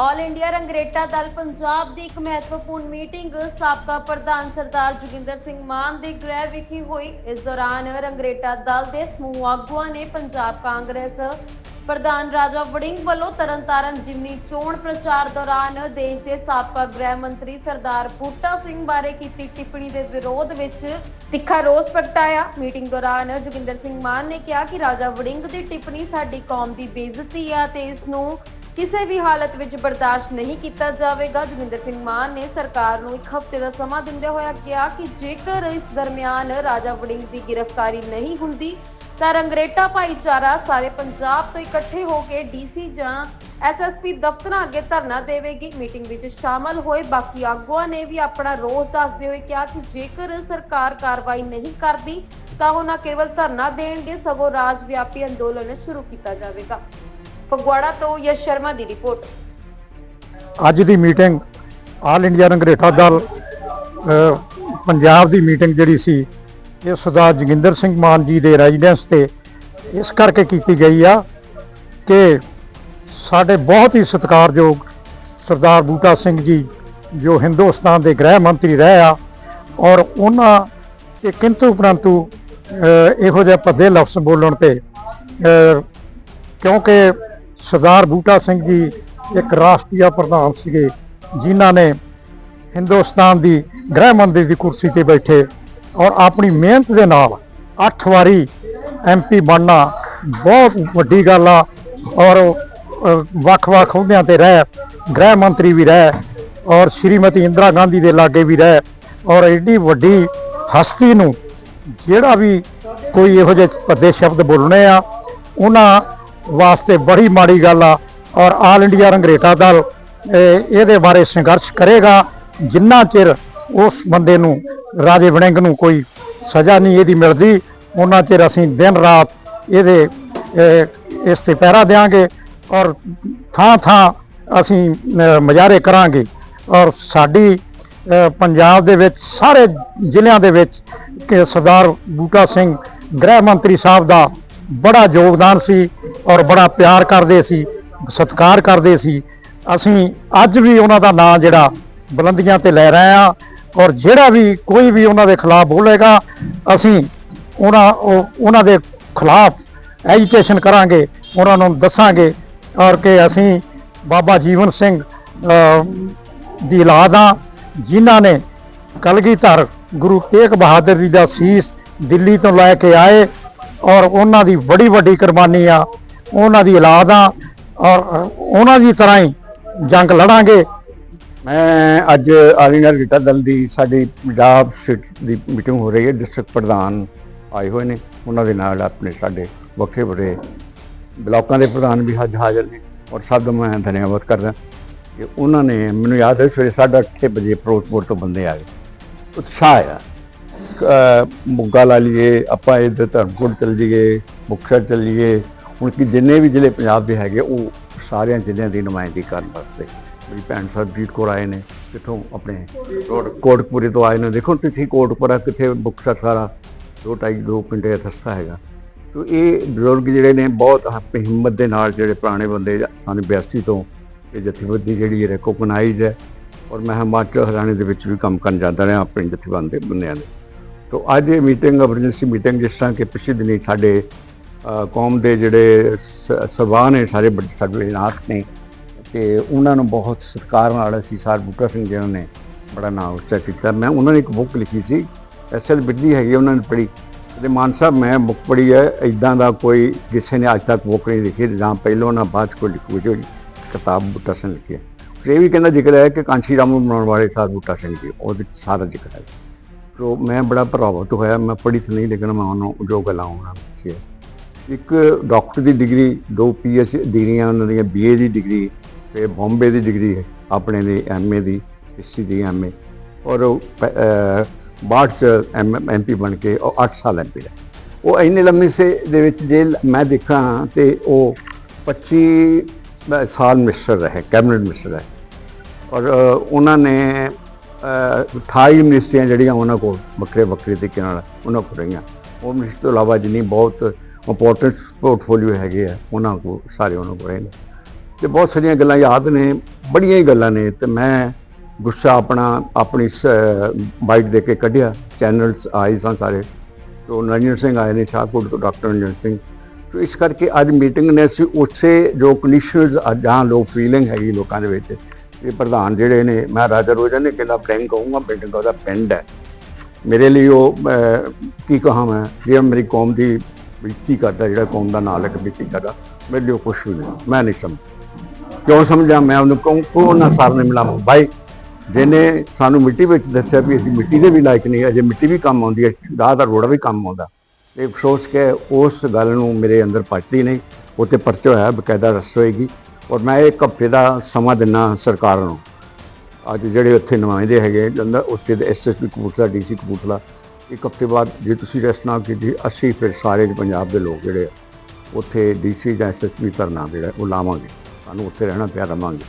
ਆਲ India Rangreta Dal Punjab ਦੀ ਇੱਕ ਮਹੱਤਵਪੂਰਨ ਮੀਟਿੰਗ ਸਾਬਕਾ ਪ੍ਰਧਾਨ ਸਰਦਾਰ ਜੋਗਿੰਦਰ ਸਿੰਘ ਮਾਨ ਦੇ ਗ੍ਰਹਿ ਵਿਖੇ ਹੋਈ। ਇਸ ਦੌਰਾਨ ਰੰਗਰੇਟਾ ਦਲ ਦੇ ਸਮੂਹ ਆਗੂਆਂ ਨੇ ਪੰਜਾਬ ਕਾਂਗਰਸ ਪ੍ਰਧਾਨ ਰਾਜਾ ਵੜਿੰਗ ਵੱਲੋਂ ਤਰਨਤਾਰਨ ਜਿਮਨੀ ਚੋਣ ਪ੍ਰਚਾਰ ਦੌਰਾਨ ਦੇਸ਼ ਦੇ ਸਾਬਕਾ ਗ੍ਰਹਿ ਮੰਤਰੀ ਸਰਦਾਰ ਬੂਟਾ ਸਿੰਘ ਬਾਰੇ ਕੀਤੀ ਟਿੱਪਣੀ ਦੇ ਵਿਰੋਧ ਵਿੱਚ ਤਿੱਖਾ ਰੋਸ ਪ੍ਰਗਟਾਇਆ। ਮੀਟਿੰਗ ਦੌਰਾਨ ਜੋਗਿੰਦਰ ਸਿੰਘ ਮਾਨ ਨੇ ਕਿਹਾ ਕਿ ਰਾਜਾ ਵੜਿੰਗ ਦੀ ਟਿੱਪਣੀ ਸਾਡੀ ਕੌਮ ਦੀ ਬੇਇੱਜ਼ਤੀ ਆ ਤੇ ਇਸ ਨੂੰ ਕਿਸੇ ਵੀ ਹਾਲਤ ਵਿੱਚ ਬਰਦਾਸ਼ਤ ਨਹੀਂ ਕੀਤਾ ਜਾਵੇਗਾ। ਜੋਗਿੰਦਰ ਸਿੰਘ ਮਾਨ ਨੇ ਸਰਕਾਰ ਨੂੰ ਇੱਕ ਹਫ਼ਤੇ ਦਾ ਸਮਾਂ ਦਿੰਦੇ ਹੋਇਆ ਕਿਹਾ ਕਿ ਜੇਕਰ ਇਸ ਦਰਮਿਆਨ ਰਾਜਾ ਵੜਿੰਗ ਦੀ ਗ੍ਰਿਫਤਾਰੀ ਨਹੀਂ ਹੁੰਦੀ, ਤਾਂ ਰੰਗਰੇਟਾ ਭਾਈਚਾਰਾ ਸਾਰੇ ਪੰਜਾਬ ਤੋਂ ਇਕੱਠੇ ਹੋ ਕੇ ਡੀਸੀ ਜਾਂ ਐਸਐਸਪੀ ਦਫ਼ਤਰਾਂ ਅੱਗੇ ਧਰਨਾ ਦੇਵੇਗੀ। ਮੀਟਿੰਗ ਵਿੱਚ ਸ਼ਾਮਲ ਹੋਏ ਬਾਕੀ ਆਗੂਆਂ ਨੇ ਵੀ ਆਪਣਾ ਰੋਸ ਦੱਸਦੇ ਹੋਏ ਕਿਹਾ ਕਿ ਜੇਕਰ ਸਰਕਾਰ ਕਾਰਵਾਈ ਨਹੀਂ ਕਰਦੀ, ਤਾਂ ਉਹ ਨਾ ਕੇਵਲ ਧਰਨਾ ਦੇਣਗੇ, ਸਗੋਂ ਰਾਜ ਵਿਆਪੀ ਅੰਦੋਲਨ ਸ਼ੁਰੂ ਕੀਤਾ ਜਾਵੇਗਾ। ਫਗਵਾੜਾ ਤੋਂ ਯਸ਼ ਸ਼ਰਮਾ ਦੀ ਰਿਪੋਰਟ। ਅੱਜ ਦੀ meeting all India Rangreta Dal Punjab ਦੀ ਮੀਟਿੰਗ ਜਿਹੜੀ ਸੀ, ਇਹ ਸਰਦਾਰ ਜੋਗਿੰਦਰ ਸਿੰਘ ਮਾਨ ਜੀ ਦੇ ਰੈਜ਼ੀਡੈਂਸ ਤੇ ਇਸ ਕਰਕੇ ਕੀਤੀ ਗਈ ਆ ਕਿ ਸਾਡੇ ਬਹੁਤ ਹੀ ਸਤਿਕਾਰਯੋਗ ਸਰਦਾਰ ਬੂਟਾ ਸਿੰਘ ਜੀ, ਜੋ ਹਿੰਦੁਸਤਾਨ ਦੇ ਗ੍ਰਹਿ ਮੰਤਰੀ ਰਹੇ ਆ ਔਰ ਉਹਨਾਂ ਤੇ ਕਿੰਤੂ ਪਰੰਤੂ ਇਹੋ ਜਿਹੇ ਭੱਦੇ ਲਫ਼ਜ਼ ਬੋਲਣ ਤੇ ਕਿਉਂਕਿ ਸਰਦਾਰ ਬੂਟਾ ਸਿੰਘ ਜੀ ਇੱਕ ਰਾਸ਼ਟਰੀ ਪ੍ਰਧਾਨ ਸੀਗੇ, ਜਿਨ੍ਹਾਂ ਨੇ ਹਿੰਦੁਸਤਾਨ ਦੀ ਗ੍ਰਹਿ ਮੰਤਰੀ ਦੀ ਕੁਰਸੀ ਤੇ ਬੈਠੇ ਔਰ ਆਪਣੀ ਮਿਹਨਤ ਦੇ ਨਾਲ 8 ਵਾਰੀ ਐਮਪੀ ਬਣਨਾ ਬਹੁਤ ਵੱਡੀ ਗੱਲ ਆ ਔਰ ਵੱਖ-ਵੱਖ ਅਹੁਦਿਆਂ ਤੇ ਰਹਿ, ਗ੍ਰਹਿ ਮੰਤਰੀ ਵੀ ਰਹਿ ਔਰ ਸ਼੍ਰੀਮਤੀ ਇੰਦਰਾ ਗਾਂਧੀ ਦੇ ਲਾਗੇ ਵੀ ਰਹਿ ਔਰ ਐਡੀ ਵੱਡੀ ਹਸਤੀ ਨੂੰ ਜਿਹੜਾ ਵੀ ਕੋਈ ਇਹੋ ਜਿਹੇ ਭੱਦੇ ਸ਼ਬਦ ਬੋਲਣੇ ਆ, ਉਹਨਾਂ ਵਾਸਤੇ ਬੜੀ ਮਾੜੀ ਗੱਲ ਆ ਔਰ ਆਲ ਇੰਡੀਆ ਰੰਗਰੇਟਾ ਦਲ ਇਹਦੇ ਬਾਰੇ ਸੰਘਰਸ਼ ਕਰੇਗਾ ਜਿੰਨਾ ਚਿਰ ਉਸ ਬੰਦੇ ਨੂੰ ਰਾਜੇ ਵੜਿੰਗ ਨੂੰ ਕੋਈ ਸਜ਼ਾ ਨਹੀਂ ਇਹਦੀ ਮਿਲਦੀ ਉਹਨਾਂ ਚਿਰ ਅਸੀਂ ਦਿਨ ਰਾਤ ਇਹਦੇ ਇਸ ਤੇ ਪਹਿਰਾ ਦੇਾਂਗੇ ਔਰ ਥਾਂ ਥਾਂ ਅਸੀਂ ਅ, ਮੁਜ਼ਾਹਰੇ ਕਰਾਂਗੇ। ਔਰ ਸਾਡੀ ਪੰਜਾਬ ਦੇ ਵਿੱਚ ਸਾਰੇ ਜ਼ਿਲ੍ਹਿਆਂ ਦੇ ਵਿੱਚ ਕਿ ਸਰਦਾਰ ਬੂਟਾ ਸਿੰਘ ਗ੍ਰਹਿ ਮੰਤਰੀ ਸਾਹਿਬ ਦਾ ਬੜਾ ਯੋਗਦਾਨ ਸੀ ਔਰ ਬੜਾ ਪਿਆਰ ਕਰਦੇ ਸੀ, ਸਤਿਕਾਰ ਕਰਦੇ ਸੀ। ਅਸੀਂ ਅੱਜ ਵੀ ਉਹਨਾਂ ਦਾ ਨਾਂ ਜਿਹੜਾ ਬੁਲੰਦੀਆਂ ਤੇ ਲੈ ਰਹੇ ਆ ਔਰ ਜਿਹੜਾ ਵੀ ਕੋਈ ਵੀ ਉਹਨਾਂ ਦੇ ਖਿਲਾਫ ਬੋਲੇਗਾ, ਅਸੀਂ ਉਹਨਾਂ, ਉਹ- ਉਹਨਾਂ ਦੇ ਖਿਲਾਫ ਐਜੀਟੇਸ਼ਨ ਕਰਾਂਗੇ, ਉਹਨਾਂ ਨੂੰ ਦੱਸਾਂਗੇ ਔਰ ਕਿ ਅਸੀਂ ਬਾਬਾ ਜੀਵਨ ਸਿੰਘ ਦੀ ਔਲਾਦ ਹਾਂ, ਜਿਨ੍ਹਾਂ ਨੇ ਕਲਗੀਧਰ ਗੁਰੂ ਤੇਗ ਬਹਾਦਰ ਜੀ ਦਾ ਸੀਸ ਦਿੱਲੀ ਤੋਂ ਲੈ ਕੇ ਆਏ ਔਰ ਉਹਨਾਂ ਦੀ ਬੜੀ ਵੱਡੀ ਕੁਰਬਾਨੀ ਆ, ਉਹਨਾਂ ਦੀ ਔਲਾਦ ਆ, ਔਰ ਉਹਨਾਂ ਦੀ ਤਰ੍ਹਾਂ ਹੀ ਜੰਗ ਲੜਾਂਗੇ। ਮੈਂ ਅੱਜ ਆਲ ਗਿੱਟਾ ਦਲ ਦੀ ਸਾਡੀ ਪੰਜਾਬ ਸਿਟ ਦੀ ਮੀਟਿੰਗ ਹੋ ਰਹੀ ਹੈ, ਡਿਸਟ੍ਰਿਕਟ ਪ੍ਰਧਾਨ ਆਏ ਹੋਏ ਨੇ, ਉਹਨਾਂ ਦੇ ਨਾਲ ਆਪਣੇ ਸਾਡੇ ਵੱਖਰੇ ਵੱਡੇ ਬਲਾਕਾਂ ਦੇ ਪ੍ਰਧਾਨ ਵੀ ਅੱਜ ਹਾਜ਼ਰ ਨੇ, ਔਰ ਸਭ ਦਾ ਮੈਂ ਧੰਨਵਾਦ ਕਰਦਾ ਕਿ ਉਹਨਾਂ ਨੇ ਮੈਨੂੰ ਯਾਦ ਹੈ, ਸਵੇਰੇ 8:30 ਵਜੇ ਫਿਰੋਜ਼ਪੁਰ ਤੋਂ ਬੰਦੇ ਆਏ, ਉਤਸ਼ਾਹ ਆ ਮੁੱਗਾ ਲਾ ਲਈਏ, ਆਪਾਂ ਇੱਧਰ ਧਰਮਕੋਟ ਚਲ ਜੀਏ ਮੁਕਤਸਰ ਚਲ ਜੀਏ ਹੁਣ ਕਿ ਜਿੰਨੇ ਵੀ ਜ਼ਿਲ੍ਹੇ ਪੰਜਾਬ ਦੇ ਹੈਗੇ, ਉਹ ਸਾਰਿਆਂ ਜ਼ਿਲ੍ਹਿਆਂ ਦੀ ਨੁਮਾਇੰਦਗੀ ਕਰਨ ਵਾਸਤੇ। ਮੇਰੀ ਭੈਣ ਸਰਬਜੀਤ ਕੌਰ ਆਏ ਨੇ ਕਿੱਥੋਂ ਆਪਣੇ ਕੋਟ ਕੋਟਪੁਰੇ ਤੋਂ ਆਏ ਨੇ। ਦੇਖੋ, ਤੁਸੀਂ ਕੋਟਪੁਰਾ ਕਿੱਥੇ ਮੁਕਤਸਰ ਸਾਰਾ, ਦੋ ਢਾਈ, ਦੋ ਪਿੰਡੇ ਦਾ ਰਸਤਾ ਹੈਗਾ। ਤੋ ਇਹ ਬਜ਼ੁਰਗ ਜਿਹੜੇ ਨੇ, ਬਹੁਤ ਆਪਣੀ ਹਿੰਮਤ ਦੇ ਨਾਲ ਜਿਹੜੇ ਪੁਰਾਣੇ ਬੰਦੇ ਸਾਨੂੰ 82 ਤੋਂ, ਇਹ ਜਥੇਬੰਦੀ ਜਿਹੜੀ ਹੈ ਰੈਕੋਗਨਾਈਜ਼ ਹੈ। ਔਰ ਮੈਂ ਹਿਮਾਚਲ, ਹਰਿਆਣੇ ਦੇ ਵਿੱਚ ਵੀ ਕੰਮ ਕਰਨ ਜਾਂਦਾ ਰਿਹਾ, ਆਪਣੇ ਜਥੇਬੰਦੀ ਦੇ ਬੰਦਿਆਂ ਦੇ। ਸੋ ਅੱਜ ਇਹ ਮੀਟਿੰਗ, ਐਮਰਜੈਂਸੀ ਮੀਟਿੰਗ ਜਿਸ ਤਰ੍ਹਾਂ ਕਿ ਪਿਛਲੇ ਦਿਨੀ ਸਾਡੇ ਕੌਮ ਦੇ ਜਿਹੜੇ ਸ- ਸਭਾ ਨੇ, ਸਾਰੇ ਵੱਡੇ ਸਾਡੇ ਨਾਥ ਨੇ ਤੇ ਉਹਨਾਂ ਨੂੰ ਬਹੁਤ ਸਤਿਕਾਰ ਨਾਲ ਅਸੀਂ ਸਰ ਬੂਟਾ ਸਿੰਘ ਜੀ ਨੇ ਬੜਾ ਨਾਮ ਉੱਚਾ ਕੀਤਾ। ਮੈਂ ਉਹਨਾਂ ਨੇ ਇੱਕ ਬੁੱਕ ਲਿਖੀ ਸੀ ਐਸਐਲ ਬਿੱਲੀ ਹੈਗੀ ਉਹਨਾਂ ਨੇ ਪੜ੍ਹੀ। ਤੇ ਮਾਨ ਸਾਹਿਬ, ਮੈਂ ਬੁੱਕ ਪੜ੍ਹੀ ਹੈ ਇਦਾਂ ਦਾ ਕੋਈ ਕਿਸੇ ਨੇ ਅੱਜ ਤੱਕ ਬੁੱਕ ਨਹੀਂ ਲਿਖੀ, ਨਾ ਪਹਿਲੋਂ, ਨਾ ਬਾਅਦ 'ਚ ਕੋਈ ਲਿਖੂ ਜੋ ਕਿਤਾਬ ਬੂਟਾ ਸਿੰਘ ਲਿਖੀ ਹੈ। ਇਹ ਵੀ ਕਹਿੰਦਾ ਜ਼ਿਕਰ ਹੈ ਕਿ ਕਾਂਸ਼ੀ ਰਾਮ ਨੂੰ ਬਣਾਉਣ ਵਾਲੇ ਸਰ ਬੂਟਾ ਸਿੰਘ ਜੀ, ਉਹਦੇ 'ਚ ਸਾਰਾ ਜ਼ਿਕਰ ਹੈ। ਤੋ ਮੈਂ ਬੜਾ ਪ੍ਰਭਾਵਿਤ ਹੋਇਆ, ਮੈਂ ਪੜ੍ਹੀ ਤਾਂ ਨਹੀਂ ਲੇਕਿਨ ਮੈਂ ਉਹਨੂੰ ਜੋ ਗੱਲਾਂ ਉਹਨਾਂ ਵਿੱਚ ਇੱਕ ਡਾਕਟਰ ਦੀ ਡਿਗਰੀ ਦੋ ਪੀਐਚ ਡਿਗਰੀਆਂ ਉਹਨਾਂ ਦੀਆਂ ਬੀਏ ਦੀ ਡਿਗਰੀ ਤੇ ਬੰਬੇ ਦੀ ਡਿਗਰੀ ਹੈ, ਆਪਣੇ ਦੀ ਐਮਏ ਦੀ ਹਿਸਟਰੀ ਦੀ ਐਮਏ ਔਰ ਉਹ ਪ- ਅਹ ਬਾਅਦ ਚ ਐਮਪੀ ਬਣ ਕੇ ਉਹ 8 ਸਾਲ ਐਮਪੀ ਰਹੇ। ਉਹ ਇੰਨੇ ਲੰਮੇ ਸੇ ਦੇ ਵਿੱਚ ਜੇ ਮੈਂ ਦੇਖਾਂ ਤੇ ਉਹ 25 ਸਾਲ ਮਿਨਿਸਟਰ ਰਹੇ, ਕੈਬਨਿਟ ਮਿਨਿਸਟਰ ਰਹੇ। ਔਰ ਉਹਨਾਂ ਨੇ 28 ਮਿਨਿਸਟਰੀਆਂ ਜਿਹੜੀਆਂ ਉਹਨਾਂ ਕੋਲ, ਵੱਖਰੇ ਵੱਖਰੇ ਤਰੀਕੇ ਨਾਲ ਉਹਨਾਂ ਕੋਲ ਰਹੀਆਂ। ਉਹ ਮਿਨਿਸਟਰ ਤੋਂ ਇਲਾਵਾ ਜਿੰਨੀ ਬਹੁਤ ਇੰਪੋਰਟੈਂਟ ਪੋਰਟਫੋਲੀਓ ਹੈਗੇ ਆ, ਉਹਨਾਂ ਕੋਲ ਸਾਰੇ ਉਹਨਾਂ ਕੋਲ ਰਹੇ ਨੇ ਤੇ ਬਹੁਤ ਸਾਰੀਆਂ ਗੱਲਾਂ ਯਾਦ ਨੇ, ਬੜੀਆਂ ਹੀ ਗੱਲਾਂ ਨੇ। ਤੇ ਮੈਂ ਗੁੱਸਾ ਆਪਣਾ, ਆਪਣੀ ਬਾਈਟ ਦੇ ਕੇ ਕੱਢਿਆ। ਚੈਨਲਸ ਆਏ ਸਨ ਸਾਰੇ। ਤੋਂ ਨਰਿੰਦਰ ਸਿੰਘ ਆਏ ਨੇ, ਸ਼ਾਹਕੋਟ ਤੋਂ ਡਾਕਟਰ ਨਰਿੰਦਰ ਸਿੰਘ। ਤੋ ਇਸ ਕਰਕੇ ਅੱਜ ਮੀਟਿੰਗ ਨੇ, ਅਸੀਂ ਉਸੇ ਜੋ ਕੰਡੀਸ਼ਨਸ ਜਾਂ ਲੋਕ ਫੀਲਿੰਗ ਹੈਗੀ ਲੋਕਾਂ ਦੇ ਵਿੱਚ ਇਹ ਪ੍ਰਧਾਨ ਜਿਹੜੇ ਨੇ, ਮੈਂ ਰਾਜਾ ਰੋਜਨ ਨੇ ਕਹਿੰਦਾ ਬੈਂਕ ਕਹੂੰਗਾ, ਪਿੰਡ ਦਾ ਪਿੰਡ ਹੈ। ਮੇਰੇ ਲਈ ਉਹ ਕੀ ਕਹਾਂ ਮੈਂ, ਜੇ ਮੇਰੀ ਕੌਮ ਦੀ ਬੇਇੱਜ਼ਤੀ ਕਰਦਾ, ਜਿਹੜਾ ਕੌਮ ਦਾ ਨਾਂ ਲੈ ਕੇ ਬੇਇੱਜ਼ਤੀ ਕਰਦਾ, ਮੇਰੇ ਲਈ ਉਹ ਕੁਛ ਵੀ ਨਹੀਂ, ਮੈਂ ਨਹੀਂ ਸਮਝ ਕਿਉਂ ਸਮਝਾਂ? ਮੈਂ ਉਹਨੂੰ ਕਹੂੰ ਕੋ ਨਾ ਸਰ ਨੇ ਮਿਲਾਵਾਂ? ਬਾਈ, ਜਿਹਨੇ ਸਾਨੂੰ ਮਿੱਟੀ ਵਿੱਚ ਦੱਸਿਆ ਵੀ ਅਸੀਂ ਮਿੱਟੀ ਦੇ ਵੀ ਲਾਇਕ ਨਹੀਂ, ਅਜੇ ਮਿੱਟੀ ਵੀ ਕੰਮ ਆਉਂਦੀ ਹੈ ਦਾਹ ਦਾ ਰੋੜਾ ਵੀ ਕੰਮ ਆਉਂਦਾ। ਇਹ ਅਫਸੋਸ ਕਿ ਉਸ ਗੱਲ ਨੂੰ ਮੇਰੇ ਅੰਦਰ ਪਚਦੀ ਨਹੀਂ ਉੱਤੇ ਪਰਚਾ ਹੋਇਆ, ਬਕਾਇਦਾ ਰਸਤ ਹੋਏਗੀ। ਔਰ ਮੈਂ ਇੱਕ ਹਫ਼ਤੇ ਦਾ ਸਮਾਂ ਦਿੰਨਾ ਸਰਕਾਰ ਨੂੰ। ਅੱਜ ਜਿਹੜੇ ਉੱਥੇ ਨੁਮਾਇੰਦੇ ਹੈਗੇ ਜੰਦਾ ਉੱਥੇ ਦੇ ਐਸਐਸਪੀ ਕਪੂਰਥਲਾ ਡੀਸੀ ਕਪੂਰਥਲਾ ਇੱਕ ਹਫ਼ਤੇ ਬਾਅਦ ਜੇ ਤੁਸੀਂ ਰੈਸਟ ਨਾ ਕੀਤੀ ਅਸੀਂ ਫਿਰ ਸਾਰੇ ਪੰਜਾਬ ਦੇ ਲੋਕ ਜਿਹੜੇ ਆ, ਉੱਥੇ ਡੀਸੀ ਜਾਂ ਐਸਐਸਪੀ ਧਰਨਾ ਜਿਹੜਾ ਉਹ ਲਾਵਾਂਗੇ। ਸਾਨੂੰ ਉੱਥੇ ਰਹਿਣਾ ਪਿਆ ਰਵਾਂਗੇ।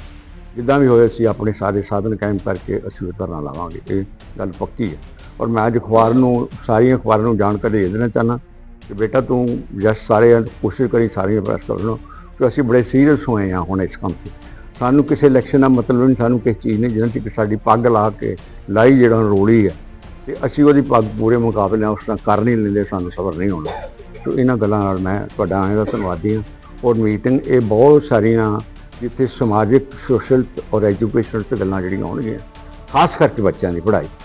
ਜਿੱਦਾਂ ਵੀ ਹੋਏ ਅਸੀਂ ਆਪਣੇ ਸਾਰੇ ਸਾਧਨ ਕਾਇਮ ਕਰਕੇ ਅਸੀਂ ਉਹ ਧਰਨਾ ਲਾਵਾਂਗੇ। ਇਹ ਗੱਲ ਪੱਕੀ ਹੈ। ਔਰ ਮੈਂ ਅੱਜ ਅਖਬਾਰ ਨੂੰ ਸਾਰੀਆਂ ਅਖਬਾਰਾਂ ਨੂੰ ਜਾਣਕਾਰੀ ਦੇ ਦੇਣਾ ਚਾਹਨਾ ਕਿ ਬੇਟਾ ਤੂੰ ਜਸ ਸਾਰੇ ਕੋਸ਼ਿਸ਼ ਕਰੀ ਸਾਰੀਆਂ ਪ੍ਰੈਸ ਕਰਨ ਕਿ ਅਸੀਂ ਬੜੇ ਸੀਰੀਅਸ ਹੋਏ ਹਾਂ ਹੁਣ ਇਸ ਕੰਮ 'ਤੇ ਸਾਨੂੰ ਕਿਸੇ ਇਲੈਕਸ਼ਨ ਦਾ ਮਤਲਬ ਨਹੀਂ, ਸਾਨੂੰ ਕਿਸੇ ਚੀਜ਼ ਨਹੀਂ ਜਿਹਨਾਂ 'ਚ ਕਿ ਸਾਡੀ ਪੱਗ ਲਾ ਕੇ ਲਾਈ ਜਿਹੜਾ ਰੋਲੀ ਹੈ। ਤੇ ਅਸੀਂ ਉਹਦੀ ਪੱਗ ਪੂਰੇ ਮੁਕਾਬਲੇ ਉਸ ਤਰ੍ਹਾਂ ਕਰ ਨਹੀਂ ਲੈਂਦੇ, ਸਾਨੂੰ ਸਬਰ ਨਹੀਂ ਹੋਣਾ। ਤੋ ਇਹਨਾਂ ਗੱਲਾਂ ਨਾਲ ਮੈਂ ਤੁਹਾਡਾ ਆਏ ਦਾ ਧੰਨਵਾਦੀ ਹਾਂ। ਔਰ ਮੀਟਿੰਗ ਇਹ ਬਹੁਤ ਸਾਰੀਆਂ ਜਿੱਥੇ ਸਮਾਜਿਕ, ਸੋਸ਼ਲ ਔਰ ਐਜੂਕੇਸ਼ਨਲ ਚ ਗੱਲਾਂ ਜਿਹੜੀਆਂ ਹੋਣਗੀਆਂ, ਖਾਸ ਕਰਕੇ ਬੱਚਿਆਂ ਦੀ ਪੜ੍ਹਾਈ।